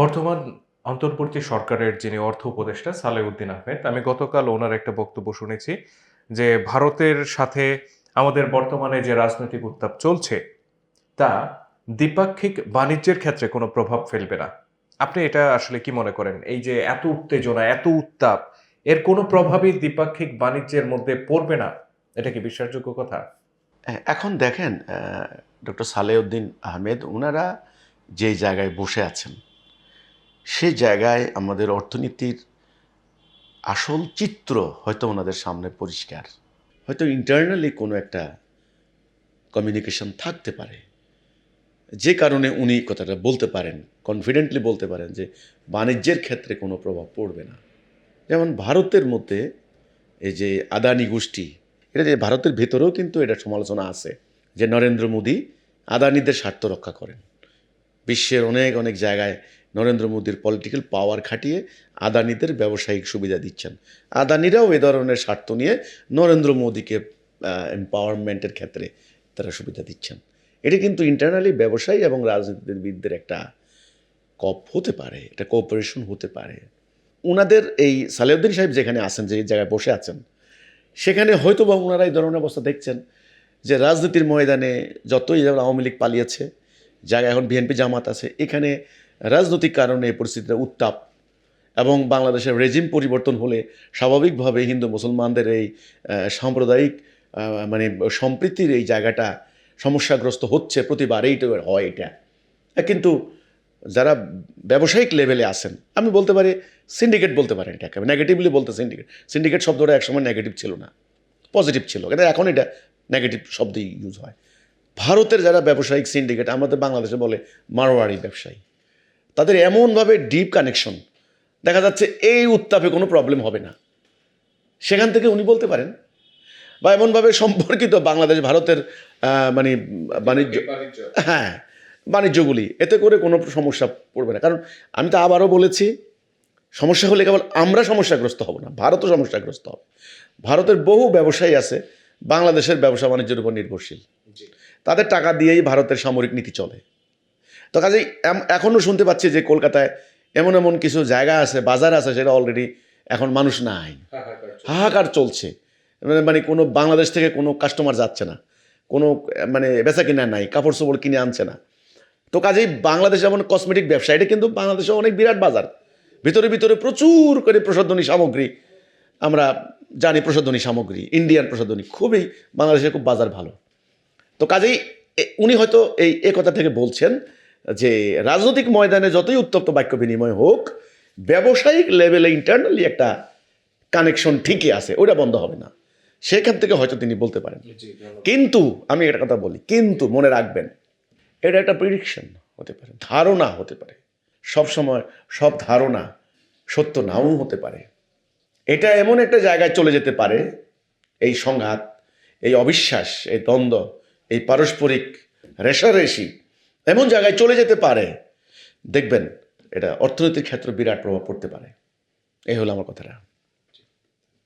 বর্তমান অন্তর্বর্তী সরকারের যিনি অর্থ উপদেষ্টা সালেউদ্দিন আহমেদ, আমি গতকাল ওনার একটা বক্তব্য শুনেছি যে ভারতের সাথে আমাদের বর্তমানে যে রাজনৈতিক উত্তাপ চলছে, তা দ্বিপাক্ষিক বাণিজ্যের ক্ষেত্রে কোনো প্রভাব ফেলবে না। আপনি এটা আসলে কি মনে করেন? এই যে এত উত্তেজনা, এত উত্তাপ, এর কোনো প্রভাবই দ্বিপাক্ষিক বাণিজ্যের মধ্যে পড়বে না? এটা কি বিশ্বাসযোগ্য কথা? এখন দেখেন ডক্টর সালেউদ্দিন আহমেদ ওনারা যে জায়গায় বসে আছেন সে জায়গায় আমাদের অর্থনীতির আসল চিত্র হয়তো ওনাদের সামনে পরিষ্কার। হয়তো ইন্টারনালি কোনো একটা কমিউনিকেশন থাকতে পারে। যে কারণে উনি কথাটা বলতে পারেন কনফিডেন্টলি বলতে পারেন যে বাণিজ্যের ক্ষেত্রে কোনো প্রভাব পড়বে না। যেমন ভারতের মধ্যে এই যে আদানি গোষ্ঠী, এটা যে ভারতের ভেতরেও কিন্তু এটা সমালোচনা আছে যে নরেন্দ্র মোদী আদানিদের স্বার্থ রক্ষা করেন। বিশ্বের অনেক অনেক জায়গায় নরেন্দ্র মোদীর পলিটিক্যাল পাওয়ার খাটিয়ে আদানিদের ব্যবসায়িক সুবিধা দিচ্ছেন। আদানিরাও এ ধরনের স্বার্থ নিয়ে নরেন্দ্র মোদীকে এম্পাওয়ারমেন্টের ক্ষেত্রে তারা সুবিধা দিচ্ছেন। এটা কিন্তু ইন্টারনালি ব্যবসায়ী এবং রাজনীতিবিদদের একটা কপ হতে পারে এটা কোঅপারেশন হতে পারে। ওনাদের এই সালেউদ্দিন সাহেব যেখানে আছেন, যে জায়গায় বসে আছেন, সেখানে হয়তো বা ওনারা এই ধরনের অবস্থা দেখছেন, যে রাজনীতির ময়দানে যতই যেমন আওয়ামী লীগ পালিয়েছে, জায়গায় এখন বিএনপি জামাত আছে, এখানে রাজনৈতিক কারণে এই পরিস্থিতিটা উত্তাপ এবং বাংলাদেশের রেজিম পরিবর্তন হলে স্বাভাবিকভাবে হিন্দু মুসলমানদের এই সাম্প্রদায়িক মানে সম্প্রীতির এই জায়গাটা সমস্যাগ্রস্ত হচ্ছে প্রতিবারেই তো হয় এটা। কিন্তু যারা ব্যবসায়িক লেভেলে আছেন, আমি বলতে পারি সিন্ডিকেট বলতে পারেন এটাকে নেগেটিভলি বলতে সিন্ডিকেট সিন্ডিকেট শব্দটা একসময় নেগেটিভ ছিল না পজিটিভ ছিল, কিন্তু এখন এটা নেগেটিভ শব্দই ইউজ হয়। ভারতের যারা ব্যবসায়িক সিন্ডিকেট আমাদের বাংলাদেশে বলে মারোয়ারি ব্যবসায়ী। তাদের এমনভাবে ডিপ কানেকশন দেখা যাচ্ছে এই উত্তাপে কোনো প্রবলেম হবে না। সেখান থেকে উনি বলতে পারেন বা এমনভাবে সম্পর্কিত বাংলাদেশ ভারতের মানে বাণিজ্য হ্যাঁ বাণিজ্যগুলি এতে করে কোনো সমস্যা পড়বে না। কারণ আমি তো আবারও বলেছি সমস্যা হলে কেবল আমরা সমস্যাগ্রস্ত হব না ভারতও সমস্যাগ্রস্ত হবে। ভারতের বহু ব্যবসায়ী আছে বাংলাদেশের ব্যবসা বাণিজ্যের উপর নির্ভরশীল। তাদের টাকা দিয়েই ভারতের সামরিক নীতি চলে। তো কাজেই এখনও শুনতে পাচ্ছি যে কলকাতায় এমন এমন কিছু জায়গা আছে, বাজার আছে সেটা অলরেডি এখন মানুষ নাই। হাহাকার চলছে। মানে মানে কোনো বাংলাদেশ থেকে কোনো কাস্টমার যাচ্ছে না। কোনো মানে বেচা কিনা নাই, কাপড় চোপড় কিনে আনছে না। তো কাজেই বাংলাদেশ যেমন কসমেটিক ব্যবসা, এটা কিন্তু বাংলাদেশে অনেক বিরাট বাজার। ভিতরে ভিতরে প্রচুর করে প্রসাধনী সামগ্রী আমরা জানি, প্রসাধনী সামগ্রী ইন্ডিয়ান প্রসাধনী, খুবই বাংলাদেশে খুব বাজার ভালো। তো কাজেই উনি হয়তো এই কথা থেকে বলছেন যে রাজনৈতিক ময়দানে যতই উত্তপ্ত বাক্য বিনিময় হোক ব্যবসায়িক লেভেলে ইন্টারনালি একটা কানেকশন ঠিকই আছে ওটা বন্ধ হবে না। সেখান থেকে হয়তো তিনি বলতে পারেন। কিন্তু আমি একটা কথা বলি কিন্তু মনে রাখবেন এটা একটা প্রিডিকশন হতে পারে ধারণা হতে পারে। সব সময় সব ধারণা সত্য নাও হতে পারে। এটা এমন একটা জায়গায় চলে যেতে পারে এই সংঘাত এই অবিশ্বাস এই দ্বন্দ্ব এই পারস্পরিক রেশারেশি এমন জায়গায় চলে যেতে পারে। দেখবেন, এটা অর্থনৈতিক ক্ষেত্রে বিরাট প্রভাব পড়তে পারে। এই হলো আমার কথাটা।